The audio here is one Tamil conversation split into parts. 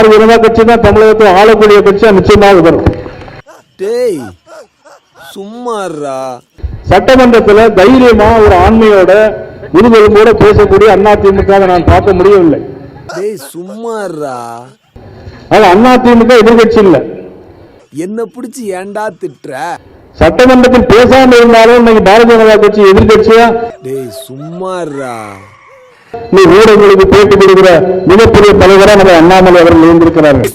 பாரதிய ஜனதா கட்சி தான் தமிழகத்தில் ஆளக்கூடிய கட்சியா நிச்சயமாக வரும். டேய் சும்மாறா சட்டமன்றத்தில் தைரியமா ஒரு ஆண்மையோட முதுகெலும்போட பேசக்கூடிய அதிமுக வை நான் பார்க்க முடியவில்லை. டேய் சும்மாறா ஆனா அதிமுக எதிர்கட்சி இல்லை. என்ன பிடிச்சி ஏன்டா திட்டுற? சட்டமன்றத்தில் பேசாம இருந்தாலும் இன்னைக்கு பாரதிய ஜனதா கட்சி எதிர்கட்சியா? டேய் சும்மாறா நீ ஊடகங்களுக்கு பேட்டி கொடுக்கிற மிகப்பெரிய தலைவரா நம்ம அண்ணாமலை அவர்கள் இருந்திருக்கிறார்கள்.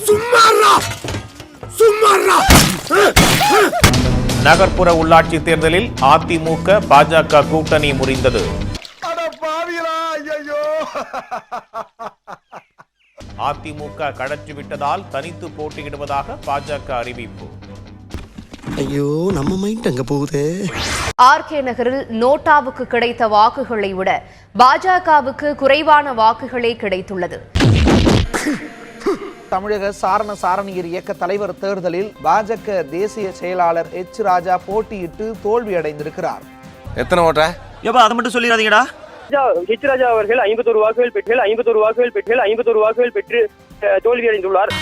நகர்ப்புற உள்ளாட்சி தேர்தலில் அதிமுக பாஜக கூட்டணி முறிந்தது. அதிமுக கடற்றி விட்டதால் தனித்து போட்டியிடுவதாக பாஜக அறிவிப்பு. ஐயோ நம்ம மைண்ட் அங்க போகுதே. ஆர்கே நகரில் நோட்டாவுக்கு கிடைத்த வாக்குகளை விட பாஜகவுக்கு குறைவான வாக்குகளே கிடைத்துள்ளது. தமிழக சாரண சாரணியர் இயக்க தலைவர் தேர்தலில் பாஜக தேசிய செயலாளர் எச் ராஜா போட்டியிட்டு தோல்வி அடைந்திருக்கிறார். எத்தனை ஓட்ட? ஏப்பா அதை மட்டும் சொல்லிடாதீங்கடா. ஹெச் ராஜா அவர்கள் ஐம்பத்தொரு வாக்குகள் பெற்று ஐம்பத்தொரு வாக்குகள் பெற்று ஐம்பத்தொரு வாக்குகள் பெற்று அஹ், தோல்வியடைந்துள்ளார்.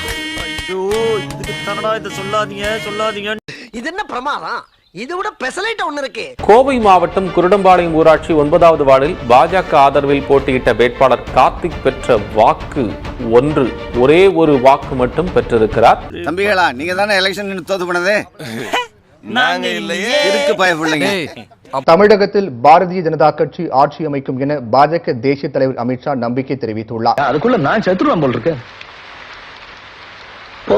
ஐயோ இதுக்கு தானடா இதை சொல்லாதீங்க சொல்லாதீங்க இது என்ன பிரமாதம்? இது விட பெசலைட் ஒண்ணு இருக்கு. கோவை மாவட்டம் குருடம்பாளையம் ஊராட்சி ஒன்பதாவது வார்டில் பாஜக ஆதரவில் போட்டியிட்ட வேட்பாளர் கார்த்திக் பெற்ற வாக்கு ஒன்று. ஒரே ஒரு வாக்கு மட்டும் பெற்றிருக்கிறார். தம்பிகளா நீங்க தானே எலெக்ஷன் தோத்து பண்ணது நாங்க இல்லையே. இருக்கு பயப்பிள்ளைங்க தமிழகத்தில் பாரதிய ஜனதா கட்சி ஆட்சி அமைக்கும் என பாஜக தேசிய தலைவர் அமித்ஷா நம்பிக்கை தெரிவித்துள்ளார். அதுக்குள்ள நான் செத்துருவான் போல் இருக்கேன் போ.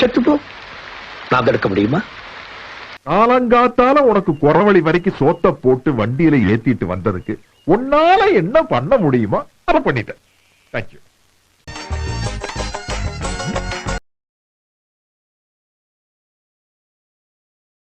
செத்து போ. நான் தடுக்க முடியுமா காலங்காத்தால உனக்கு குறவழி வரைக்கும் சோத்த போட்டு வண்டியில ஏத்திட்டு வந்ததுக்கு உன்னால என்ன பண்ண முடியுமோ அதை பண்ணிட்டேன். தேங்க்யூ